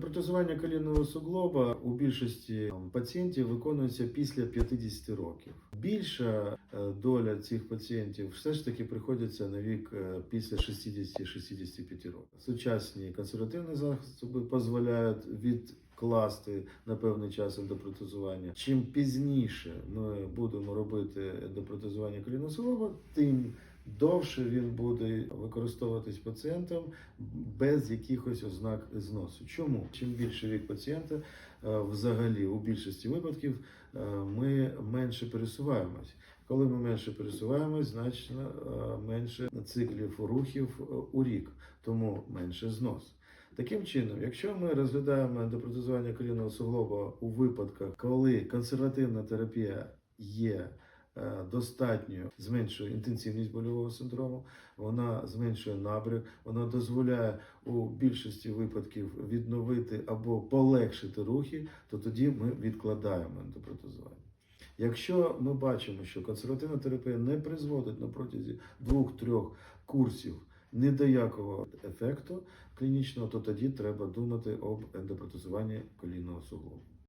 Ендопротезування колінного суглоба у більшості пацієнтів виконується після 50 років. Більша е, доля цих пацієнтів все ж таки приходиться на вік е, після 60-65 років. Сучасні консервативні засоби дозволяють відкласти на певний час ендопротезування. Чим пізніше ми будемо робити ендопротезування колінного тим довше він буде використовуватись пацієнтом без якихось ознак зносу. Чому? Чим більше вік пацієнта, е, взагалі у більшості випадків е, ми менше пересуваємось. Коли ми менше пересуваємось, значно е, менше циклів рухів у рік, тому менше знос. Таким чином, якщо ми розглядаємо ендопротезування колінного суглоба у випадках, коли консервативна терапія є е, достатньою, зменшує інтенсивність больового синдрому, вона зменшує набряк, вона дозволяє у більшості випадків відновити або полегшити рухи, то тоді ми відкладаємо ендопротезування. Якщо ми бачимо, що консервативна терапія не призводить на протязі двох-трьох курсів ні до якого ефекту клінічного, то тоді треба думати об ендопротезуванні колінного суглобу.